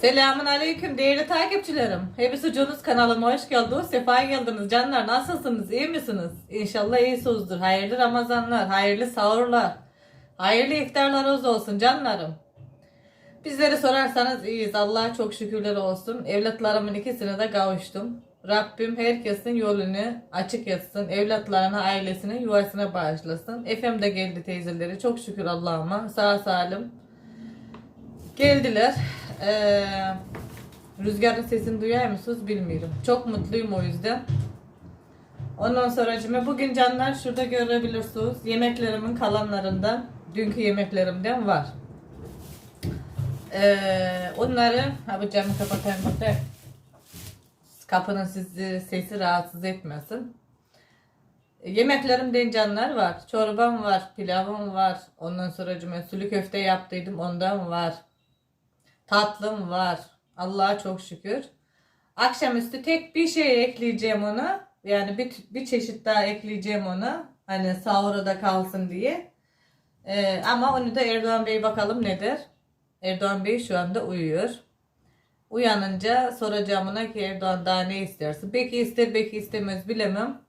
Selamun aleyküm değerli takipçilerim. Hepsi Cunus kanalıma hoş geldiniz. Sefa geldiniz. Canlar nasılsınız? İyi misiniz? İnşallah iyisinizdir. Hayırlı Ramazanlar, hayırlı sahurlar, hayırlı iftarlarınız olsun canlarım. Bizleri sorarsanız iyiyiz. Allah'a çok şükürler olsun. Evlatlarımın ikisine de kavuştum. Rabbim herkesin yolunu açık etsin. Evlatlarına, ailesine, yuvasına bağışlasın. Efem de geldi teyzeleri. Çok şükür Allah'ıma. Sağ salim. Geldiler. Ee, rüzgarın sesini duyar mısınız bilmiyorum. Çok mutluyum o yüzden. Ondan sonra bugün canlar şurada görebilirsiniz. Yemeklerimin kalanlarından, dünkü yemeklerimden var. Ee, onları, ha bu camı kapatayım bakayım. Kapının sizi sesi rahatsız etmesin. Yemeklerimden canlar var. Çorbam var, pilavım var. Ondan sonra cuma sülü köfte yaptıydım ondan var. Tatlım var. Allah'a çok şükür. Akşamüstü tek bir şey ekleyeceğim ona. Yani bir, bir çeşit daha ekleyeceğim ona. Hani sahura da kalsın diye. Ee, ama onu da Erdoğan Bey bakalım nedir? Erdoğan Bey şu anda uyuyor. Uyanınca soracağım ona ki Erdoğan daha ne istersin? Belki ister belki istemez bilemem.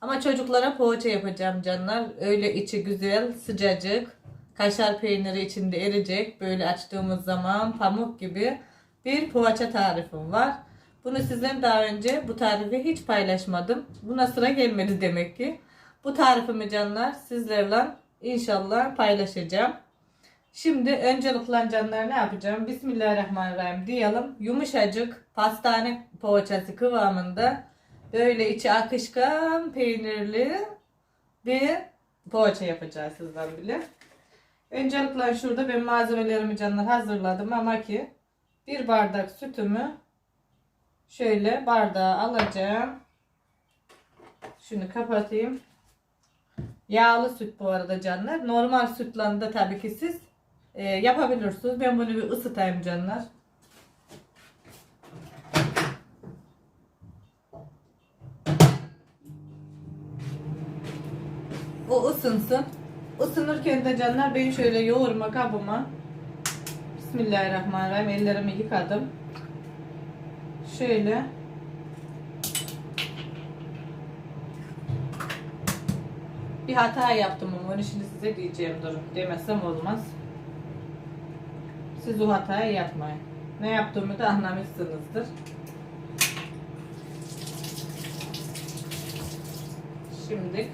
Ama çocuklara poğaça yapacağım canlar. Öyle içi güzel, sıcacık. Kaşar peyniri içinde erecek. Böyle açtığımız zaman pamuk gibi bir poğaça tarifim var. Bunu sizden daha önce bu tarifi hiç paylaşmadım. Buna sıra gelmedi demek ki. Bu tarifimi canlar sizlerle inşallah paylaşacağım. Şimdi öncelikle canlar ne yapacağım? Bismillahirrahmanirrahim diyelim. Yumuşacık pastane poğaçası kıvamında böyle içi akışkan peynirli bir poğaça yapacağız sizden bile. Öncelikle şurada ben malzemelerimi canlar hazırladım ama ki bir bardak sütümü şöyle bardağa alacağım. Şunu kapatayım. Yağlı süt bu arada canlar. Normal sütle de tabii ki siz e, yapabilirsiniz. Ben bunu bir ısıtayım canlar. O ısınsın. Isınırken de canlar ben şöyle yoğurma kabıma Bismillahirrahmanirrahim ellerimi yıkadım. Şöyle bir hata yaptım ama onu şimdi size diyeceğim durun. Demesem olmaz. Siz o hatayı yapmayın. Ne yaptığımı da anlamışsınızdır. Şimdi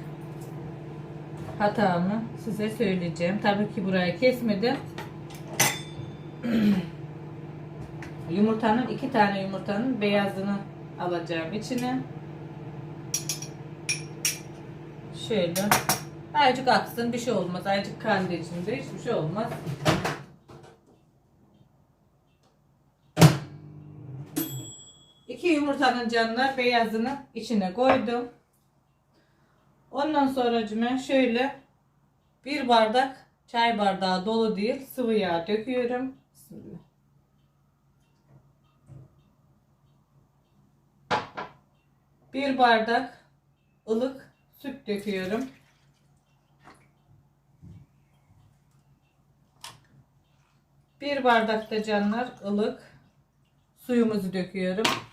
hatamı size söyleyeceğim. Tabii ki burayı kesmedim. Yumurtanın iki tane yumurtanın beyazını alacağım içine. Şöyle. Azıcık aksın bir şey olmaz. Azıcık kandı içinde hiçbir şey olmaz. İki yumurtanın canlar beyazını içine koydum. Ondan sonra şöyle bir bardak çay bardağı dolu değil sıvı yağ döküyorum. Bismillah. Bir bardak ılık süt döküyorum. Bir bardak da canlar ılık suyumuzu döküyorum.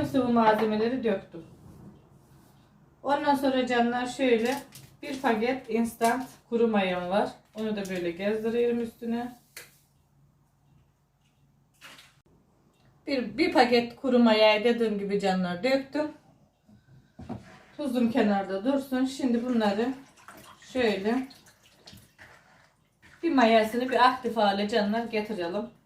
Bütün sıvı malzemeleri döktüm. Ondan sonra canlar şöyle bir paket instant kuru mayam var. Onu da böyle gezdiriyorum üstüne. Bir, bir paket kuru mayayı dediğim gibi canlar döktüm. Tuzum kenarda dursun. Şimdi bunları şöyle bir mayasını bir aktif hale canlar getirelim.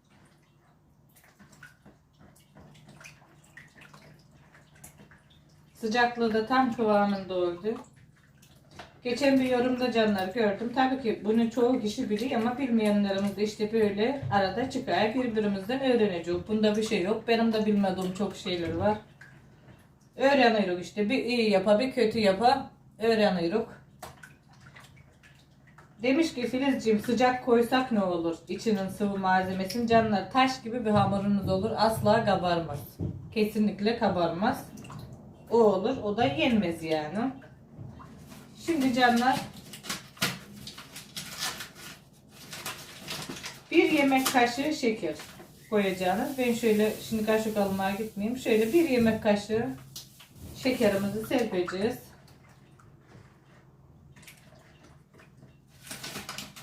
Sıcaklığı da tam kıvamında oldu. Geçen bir yorumda canlar gördüm. Tabii ki bunu çoğu kişi biliyor ama bilmeyenlerimiz de işte böyle arada çıkıyor. Birbirimizden öğrenecek. Bunda bir şey yok. Benim de bilmediğim çok şeyler var. Öğreniyoruz işte. Bir iyi yapa bir kötü yapa öğreniyoruz. Demiş ki Filizciğim sıcak koysak ne olur? İçinin sıvı malzemesinin canlar taş gibi bir hamurunuz olur. Asla kabarmaz. Kesinlikle kabarmaz. O olur. O da yenmez yani. Şimdi canlar yemek kaşığı şeker koyacağınız. Ben şöyle şimdi kaşık almaya gitmeyeyim. Şöyle bir yemek kaşığı şekerimizi serpeceğiz.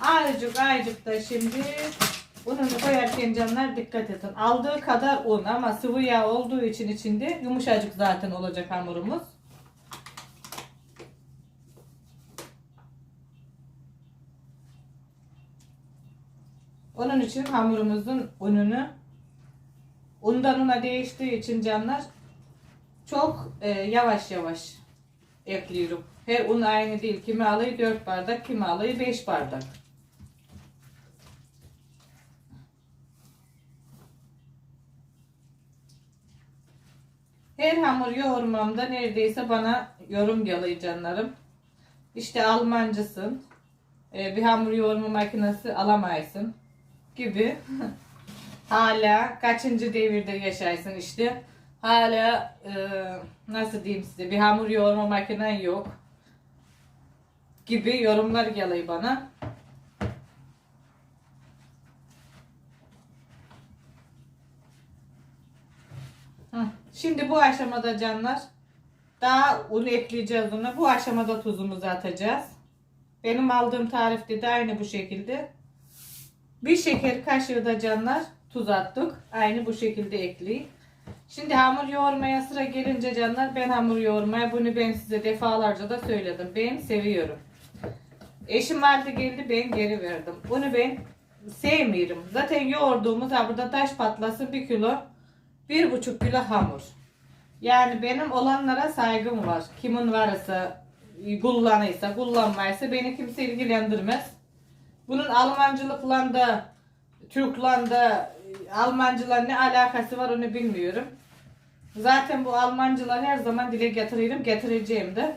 Azıcık azıcık da şimdi ununu koyarken canlar dikkat edin. Aldığı kadar un ama sıvı yağ olduğu için içinde yumuşacık zaten olacak hamurumuz. Onun için hamurumuzun ununu undan una değiştiği için canlar çok e, yavaş yavaş ekliyorum. Her un aynı değil. Kimi alayı 4 bardak, kimi alayı 5 bardak. Her hamur yoğurmamda neredeyse bana yorum geliyor canlarım. İşte Almancısın. e, bir hamur yoğurma makinesi alamaysın gibi. Hala kaçıncı devirde yaşaysın işte. Hala e, nasıl diyeyim size bir hamur yoğurma makinen yok gibi yorumlar geliyor bana. Şimdi bu aşamada canlar daha un ekleyeceğiz ona. Bu aşamada tuzumuzu atacağız. Benim aldığım tarifte de aynı bu şekilde. Bir şeker kaşığı da canlar tuz attık. Aynı bu şekilde ekleyin. Şimdi hamur yoğurmaya sıra gelince canlar ben hamur yoğurmaya bunu ben size defalarca da söyledim. Ben seviyorum. Eşim vardı geldi ben geri verdim. Bunu ben sevmiyorum. Zaten yoğurduğumuz burada taş patlasın bir kilo bir buçuk kilo hamur. Yani benim olanlara saygım var. Kimin varsa kullanıysa kullanmaysa beni kimse ilgilendirmez. Bunun Almancılıkla da Türkla da Almancıla ne alakası var onu bilmiyorum. Zaten bu Almancılar her zaman dile getiririm, getireceğim de.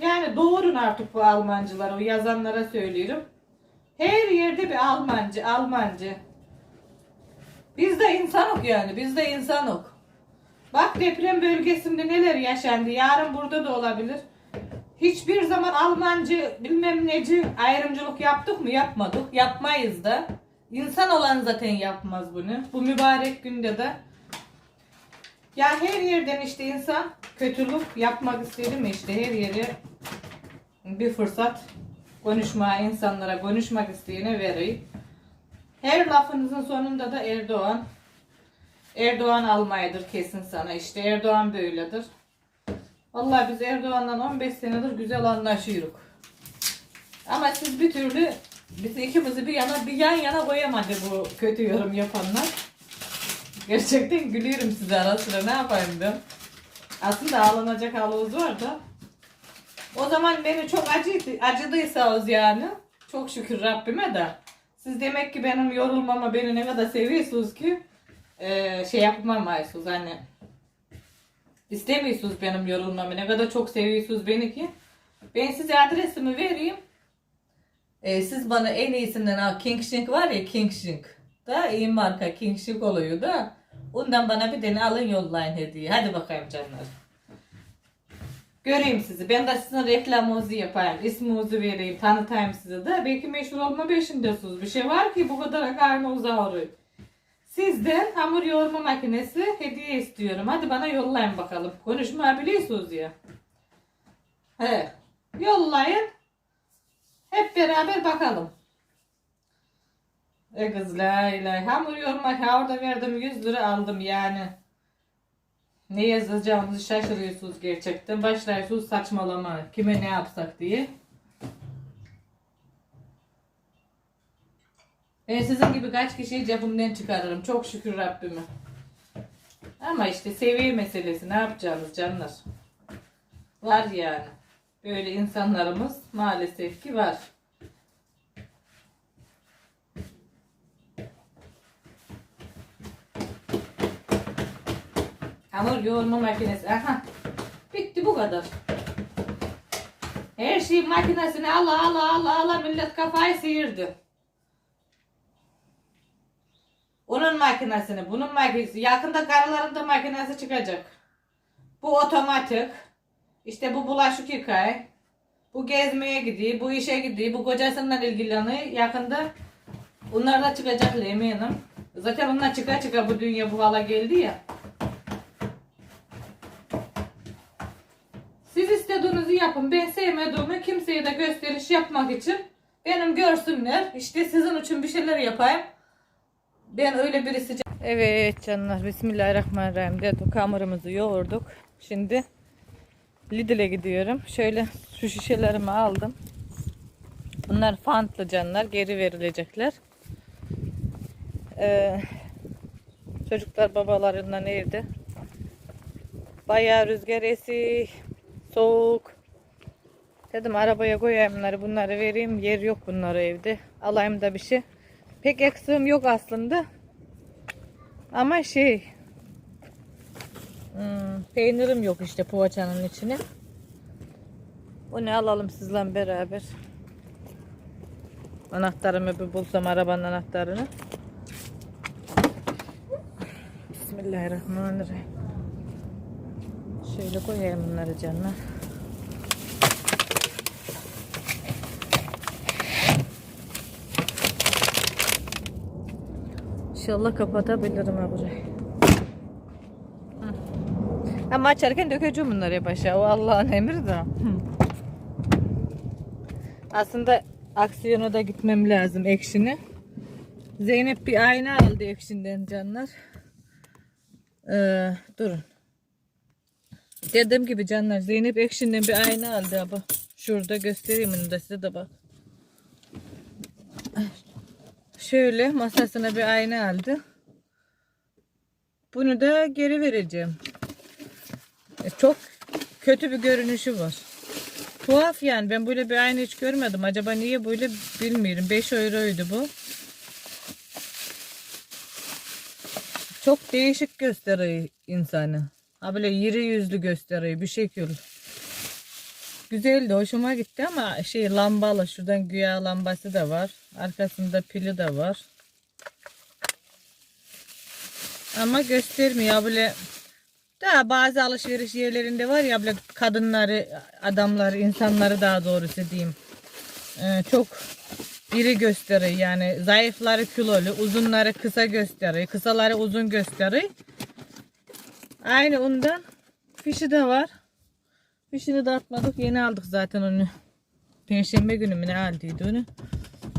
Yani doğurun artık bu Almancıları, o yazanlara söylüyorum. Her yerde bir Almancı, Almancı. Biz de insanok yani, biz de insanok. Bak deprem bölgesinde neler yaşandı, yarın burada da olabilir. Hiçbir zaman Almancı bilmem neci ayrımcılık yaptık mı? Yapmadık. Yapmayız da. İnsan olan zaten yapmaz bunu. Bu mübarek günde de. Ya her yerden işte insan kötülük yapmak istedi mi işte her yeri bir fırsat konuşmaya insanlara konuşmak isteyene veriyor. Her lafınızın sonunda da Erdoğan Erdoğan almayadır kesin sana işte Erdoğan böyledir. Vallahi biz Erdoğan'la 15 senedir güzel anlaşıyoruz. Ama siz bir türlü biz ikimizi bir yana bir yan yana koyamadı bu kötü yorum yapanlar. Gerçekten gülüyorum size ara sıra ne yapayım ben. Aslında ağlanacak halımız var da. O zaman beni çok acıydı, acıdıysa o yani. Çok şükür Rabbime de. Siz demek ki benim yorulmama beni ne kadar seviyorsunuz ki eee, şey yapmamayısınız hani İstemiyorsunuz benim yorulmamı. Ne kadar çok seviyorsunuz beni ki. Ben size adresimi vereyim. Ee, siz bana en iyisinden al. King Shink var ya King Shink. Da iyi marka King Shink oluyor da. Ondan bana bir tane alın yollayın hediye. Hadi bakayım canlar. Göreyim sizi. Ben de sizin reklamınızı yapayım. İsminizi vereyim. Tanıtayım size de. Belki meşhur olma peşindesiniz. Bir şey var ki bu kadar karnı uzağı Sizden hamur yoğurma makinesi hediye istiyorum. Hadi bana yollayın bakalım. Konuşma biliyorsunuz ya. He. Yollayın. Hep beraber bakalım. E kız la ilahe. Hamur yoğurma orada verdim 100 lira aldım yani. Ne yazacağımızı şaşırıyorsunuz gerçekten. Başlıyorsunuz saçmalama. Kime ne yapsak diye. Ben sizin gibi kaç kişiyi cebimden çıkarırım. Çok şükür Rabbime. Ama işte seviye meselesi. Ne yapacağınız canlar? Var yani. Böyle insanlarımız maalesef ki var. Hamur yoğurma makinesi. Aha. Bitti bu kadar. Her şey makinesine Allah Allah Allah Allah millet kafayı sıyırdı. Onun makinesini, bunun makinesi. Yakında karıların da makinesi çıkacak. Bu otomatik. İşte bu bulaşık yıkay. Bu gezmeye gidiyor, bu işe gidiyor, bu kocasından ilgileniyor. Yakında Onlar da çıkacak eminim. Zaten onlar çıka çıka bu dünya bu hala geldi ya. Siz istediğinizi yapın. Ben sevmediğimi kimseye de gösteriş yapmak için benim görsünler. İşte sizin için bir şeyler yapayım. Ben öyle birisi. Evet canlar. Bismillahirrahmanirrahim. Dedik hamurumuzu yoğurduk. Şimdi Lidl'e gidiyorum. Şöyle şu şişelerimi aldım. Bunlar fantlı canlar. Geri verilecekler. Ee, çocuklar babalarından evde. Bayağı rüzgar esi. Soğuk. Dedim arabaya koyayım bunları. Bunları vereyim. Yer yok bunları evde. Alayım da bir şey. Pek eksiğim yok aslında. Ama şey hmm, peynirim yok işte poğaçanın içine. Bunu alalım sizle beraber. Anahtarımı bir bulsam arabanın anahtarını. Bismillahirrahmanirrahim. Şöyle koyayım bunları canına. İnşallah kapatabilirim ha burayı. Ama açarken dökeceğim bunları hep aşağı. O Allah'ın emri de. Aslında aksiyona da gitmem lazım ekşini. Zeynep bir ayna aldı ekşinden canlar. Ee, durun. Dediğim gibi canlar Zeynep ekşinden bir ayna aldı abi. Şurada göstereyim onu da size de bak. Şöyle masasına bir ayna aldı. Bunu da geri vereceğim. E, Çok kötü bir görünüşü var. Tuhaf yani ben böyle bir ayna hiç görmedim. Acaba niye böyle bilmiyorum. 5 euroydu bu. Çok değişik gösteriyor insanı. Ha böyle yiri yüzlü gösteriyor bir şekil. Güzeldi, hoşuma gitti ama şey lambalı. Şuradan güya lambası da var. Arkasında pili de var. Ama göstermiyor böyle. Daha bazı alışveriş yerlerinde var ya böyle kadınları, adamları, insanları daha doğrusu diyeyim. Ee, çok iri gösteriyor yani. Zayıfları kilolu, uzunları kısa gösteriyor. Kısaları uzun gösteriyor. Aynı ondan fişi de var. Fişini de atmadık. Yeni aldık zaten onu. Perşembe günü mü ne aldıydı onu.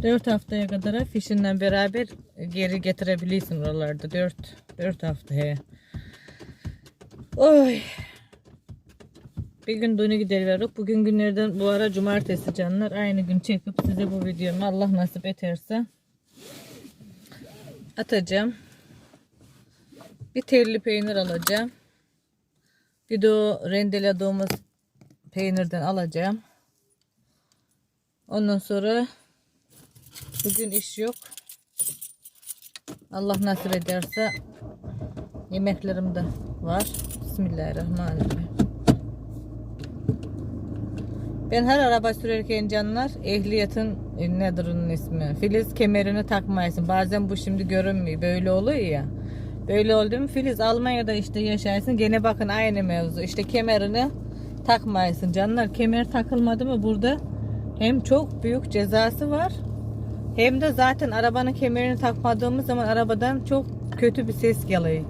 4 haftaya kadar fişinle beraber geri getirebilirsin oralarda. 4 4 hafta he. Oy. Bir gün dönü gideriverdik. Bugün günlerden bu ara cumartesi canlar. Aynı gün çekip size bu videomu Allah nasip ederse atacağım. Bir telli peynir alacağım. Bir de o rendelediğimiz peynirden alacağım. Ondan sonra bugün iş yok. Allah nasip ederse yemeklerim de var. Bismillahirrahmanirrahim. Ben her araba sürerken canlar ehliyetin e, nedir onun ismi? Filiz kemerini takmayasın. Bazen bu şimdi görünmüyor. Böyle oluyor ya. Böyle oldu mu Filiz Almanya'da işte yaşarsın. Gene bakın aynı mevzu. İşte kemerini takmayasın canlar. Kemer takılmadı mı burada hem çok büyük cezası var. Hem de zaten arabanın kemerini takmadığımız zaman arabadan çok kötü bir ses geliyor.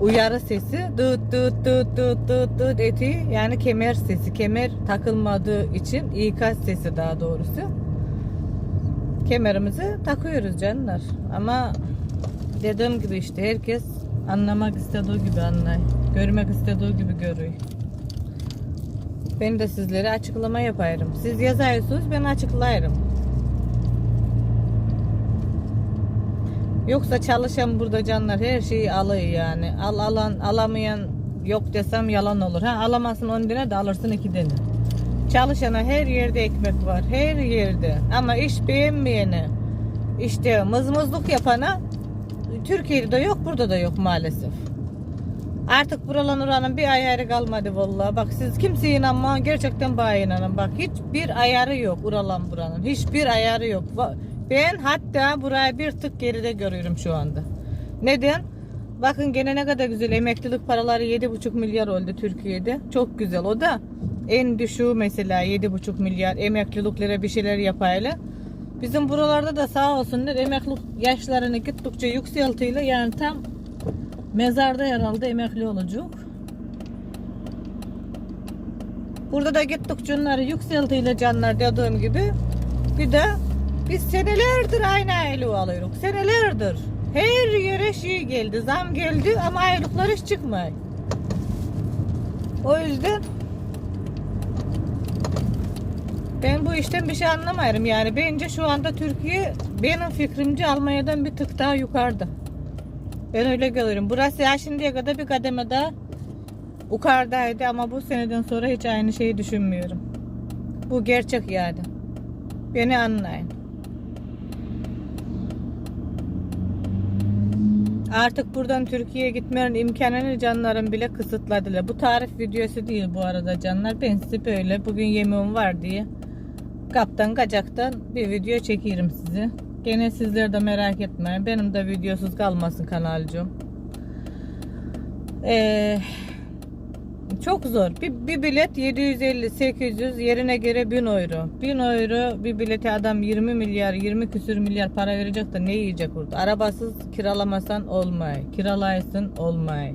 Uyarı sesi dıt dıt dıt dıt dıt dıt eti yani kemer sesi. Kemer takılmadığı için ikaz sesi daha doğrusu. Kemerimizi takıyoruz canlar. Ama dediğim gibi işte herkes anlamak istediği gibi anlay. Görmek istediği gibi görüyor. Ben de sizlere açıklama yaparım. Siz yazıyorsunuz ben açıklarım. Yoksa çalışan burada canlar her şeyi alıyor yani. Al alan alamayan yok desem yalan olur. Ha alamazsın 10 tane de alırsın 2 tane. Çalışana her yerde ekmek var. Her yerde. Ama iş beğenmeyene işte mızmızlık yapana Türkiye'de de yok burada da yok maalesef. Artık buralan oranın bir ayarı kalmadı vallahi. Bak siz kimseye inanma gerçekten bana inanın. Bak hiçbir ayarı yok buralan buranın. Hiçbir ayarı yok. Ben hatta burayı bir tık geride görüyorum şu anda. Neden? Bakın gene ne kadar güzel emeklilik paraları 7,5 milyar oldu Türkiye'de. Çok güzel o da en düşüğü mesela 7,5 milyar emekliliklere bir şeyler yapayla. Bizim buralarda da sağ olsunlar emekli yaşlarını gittikçe yükseltiyle yani tam mezarda herhalde emekli olacak. Burada da gittikçe onları yükseltiyle canlar dediğim gibi. Bir de biz senelerdir aynı aylığı alıyoruz. Senelerdir. Her yere şey geldi, zam geldi ama aylıklar hiç çıkmıyor. O yüzden ben bu işten bir şey anlamıyorum yani. Bence şu anda Türkiye benim fikrimce Almanya'dan bir tık daha yukarıda. Ben öyle görüyorum. Burası ya şimdiye kadar bir kademe daha yukarıdaydı ama bu seneden sonra hiç aynı şeyi düşünmüyorum. Bu gerçek yani. Beni anlayın. Artık buradan Türkiye'ye gitmenin imkanını canlarım bile kısıtladılar. Bu tarif videosu değil bu arada canlar. Ben size böyle bugün yemeğim var diye kaptan kacaktan bir video çekiyorum sizi. Gene sizler de merak etmeyin. Benim de videosuz kalmasın kanalcığım. Ee, çok zor. Bir, bir bilet 750-800 yerine göre 1000 euro. 1000 euro bir bilete adam 20 milyar 20 küsür milyar para verecek de ne yiyecek orada? Arabasız kiralamasan olmay. Kiralaysın olmay.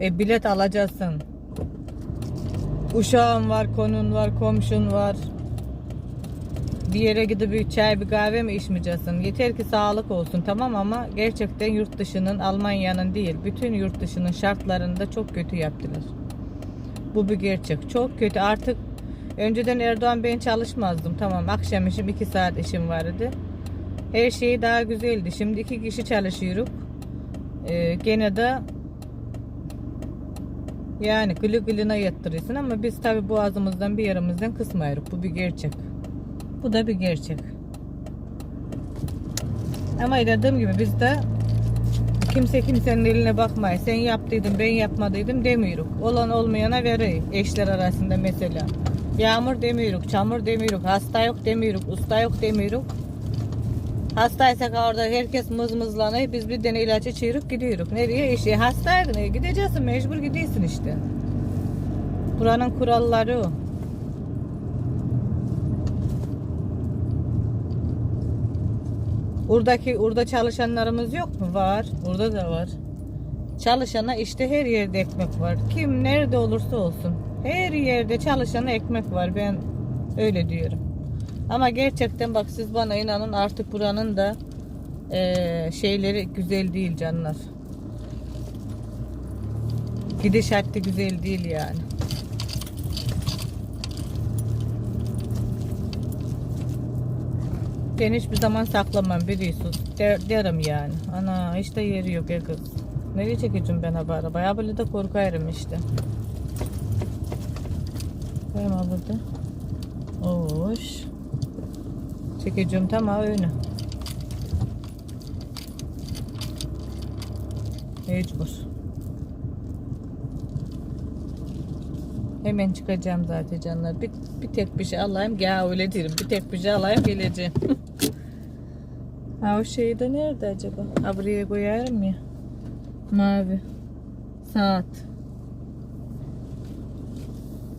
E, bilet alacaksın. Uşağın var, konun var, komşun var. Bir yere gidip bir çay bir kahve mi içmeyeceksin? Yeter ki sağlık olsun tamam ama gerçekten yurt dışının Almanya'nın değil bütün yurt dışının şartlarında çok kötü yaptılar. Bu bir gerçek. Çok kötü. Artık önceden Erdoğan ben çalışmazdım. Tamam akşam işim 2 saat işim vardı. Her şey daha güzeldi. Şimdi iki kişi çalışıyoruz. Ee, gene de yani gülü gülüne yatırırsın ama biz tabi boğazımızdan bir yerimizden kısmıyoruz. Bu bir gerçek. Bu da bir gerçek. Ama dediğim gibi bizde kimse kimsenin eline bakmıyor. Sen yaptıydın ben yapmadıydım demiyoruz. Olan olmayana veriyor eşler arasında mesela. Yağmur demiyoruz, çamur demiyoruz, hasta yok demiyoruz, usta yok demiyoruz. Hastaysak orada herkes mızmızlanıyor. Biz bir tane ilacı çığırıp gidiyoruz. Nereye? İşte hastaydın. Gideceksin. Mecbur gidiyorsun işte. Buranın kuralları o. Oradaki orada çalışanlarımız yok mu? Var. Orada da var. Çalışana işte her yerde ekmek var. Kim nerede olursa olsun. Her yerde çalışana ekmek var. Ben öyle diyorum. Ama gerçekten bak siz bana inanın artık buranın da eee, şeyleri güzel değil canlar. Gidişat da güzel değil yani. Ben hiçbir zaman saklamam biliyorsunuz. Der, derim yani. Ana de yeri yok ya kız. Nereye çekeceğim ben bu arabayı? Böyle de korkarım işte. Koyma burada. Hoş. Çekeceğim tamam öyle. Mecbur. Hemen çıkacağım zaten canlar. Bir, bir tek bir şey alayım. Ya öyle derim. Bir tek bir şey alayım geleceğim. ha o şey de nerede acaba? Ha buraya koyarım ya. Mavi. Saat.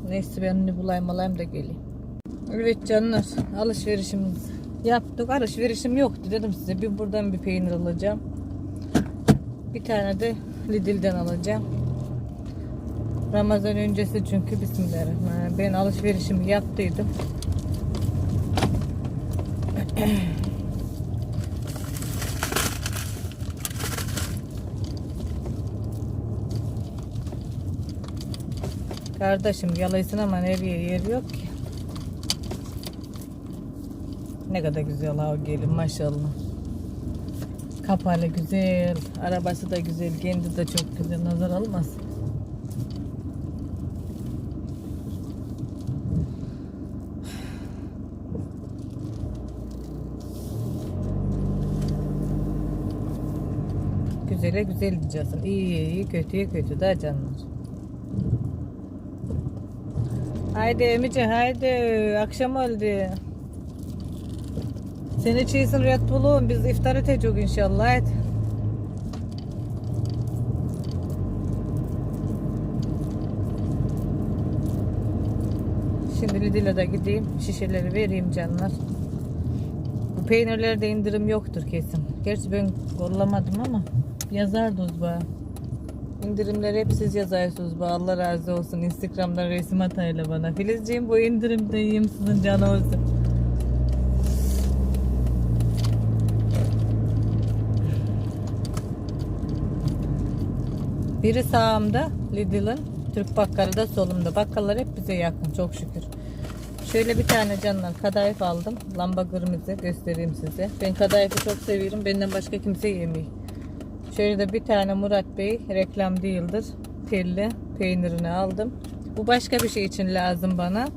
Neyse ben onu bulayım alayım da geleyim. Evet canlar alışverişimiz yaptık. Alışverişim yoktu dedim size. Bir buradan bir peynir alacağım. Bir tane de Lidl'den alacağım. Ramazan öncesi çünkü Bismillahirrahmanirrahim. Ben alışverişimi yaptıydım. Kardeşim yalaysın ama nereye yer yok ki. Ne kadar güzel ha o gelin maşallah. Kapalı güzel. Arabası da güzel. Kendi de çok güzel. Nazar almasın. Güzele güzel diyeceksin. İyi iyi kötüye kötü da canlar. Haydi Emice haydi akşam oldu. Sen içiyorsun Red Bull'u biz iftar edeceğiz inşallah. Haydi. Şimdi Lidl'e de gideyim şişeleri vereyim canlar. peynirlerde indirim yoktur kesin. Gerçi ben kollamadım ama yazardı uzba. İndirimleri hep siz yazıyorsunuz bu. Allah razı olsun. Instagram'dan resim atayla bana. Filizciğim bu indirimdeyim sizin canı olsun. Biri sağımda Lidl'ın, Türk bakkalı da solumda. Bakkallar hep bize yakın çok şükür. Şöyle bir tane canlar kadayıf aldım. Lamba kırmızı göstereyim size. Ben kadayıfı çok seviyorum. Benden başka kimse yemiyor. Şöyle bir tane Murat Bey reklam değildir. Telli peynirini aldım. Bu başka bir şey için lazım bana.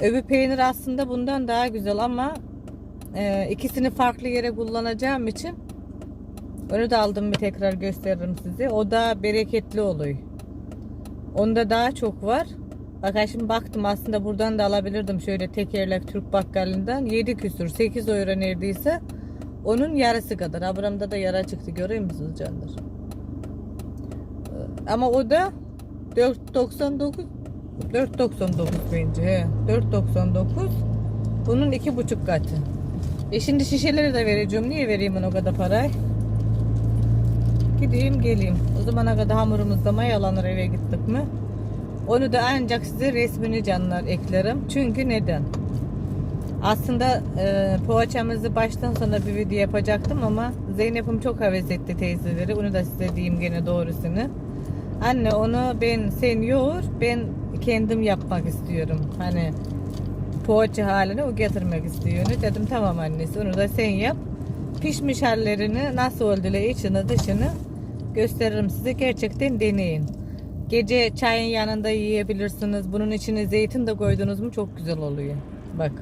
Öbür peynir aslında bundan daha güzel ama e, ikisini farklı yere kullanacağım için onu da aldım bir tekrar gösteririm size. O da bereketli oluyor. Onda daha çok var. Bakın şimdi baktım aslında buradan da alabilirdim şöyle tekerlek Türk bakkalından 7 küsür 8 euro neredeyse onun yarısı kadar. Ha buramda da yara çıktı görüyor musunuz canlar? Ee, Ama o da 4.99 4.99 bence he. 4.99 bunun iki buçuk katı. E şimdi şişeleri de vereceğim. Niye vereyim ben o kadar parayı? Gideyim geleyim. O zamana kadar hamurumuzda mayalanır eve gittik mi? Onu da ancak size resmini canlar eklerim. Çünkü neden? Aslında e, poğaçamızı baştan sona bir video yapacaktım ama Zeynep'im çok heves etti teyzeleri. Onu da size diyeyim gene doğrusunu. Anne onu ben sen yoğur ben kendim yapmak istiyorum. Hani poğaça halini o getirmek istiyor. Dedim tamam annesi onu da sen yap. Pişmiş hallerini nasıl olduğuyla içini dışını gösteririm size. Gerçekten deneyin. Gece çayın yanında yiyebilirsiniz. Bunun içine zeytin de koydunuz mu çok güzel oluyor. Bak.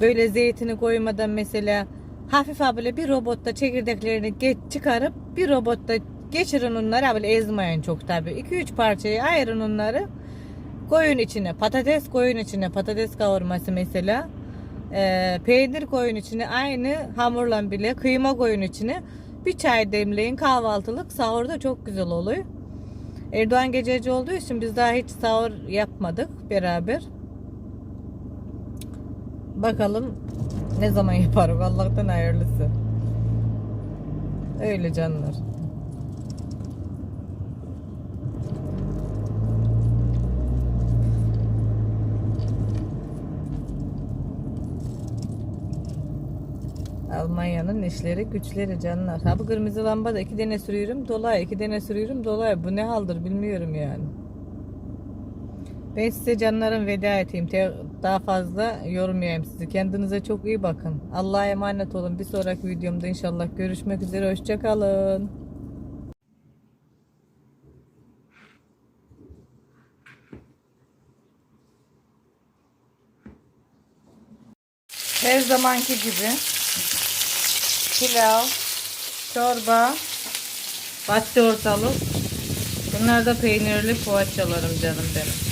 Böyle zeytini koymadan mesela hafif ha böyle bir robotta çekirdeklerini geç çıkarıp bir robotta geçirin onları böyle ezmeyin çok tabi. 2-3 parçayı ayırın onları. Koyun içine patates koyun içine patates kavurması mesela. Ee, peynir koyun içine aynı hamurla bile kıyma koyun içine bir çay demleyin kahvaltılık sahurda çok güzel oluyor. Erdoğan gececi olduğu için biz daha hiç sahur yapmadık beraber. Bakalım ne zaman yaparız Allah'tan hayırlısı. Öyle canlar. Almanya'nın işleri güçleri canlar. Ha bu kırmızı lamba da iki tane sürüyorum dolay, iki tane sürüyorum dolay. Bu ne haldır bilmiyorum yani. Ben size canlarım veda edeyim. Daha fazla yormayayım sizi. Kendinize çok iyi bakın. Allah'a emanet olun. Bir sonraki videomda inşallah görüşmek üzere. Hoşçakalın. Her zamanki gibi pilav, çorba, bahçe ortalık. Bunlar da peynirli poğaçalarım canım benim.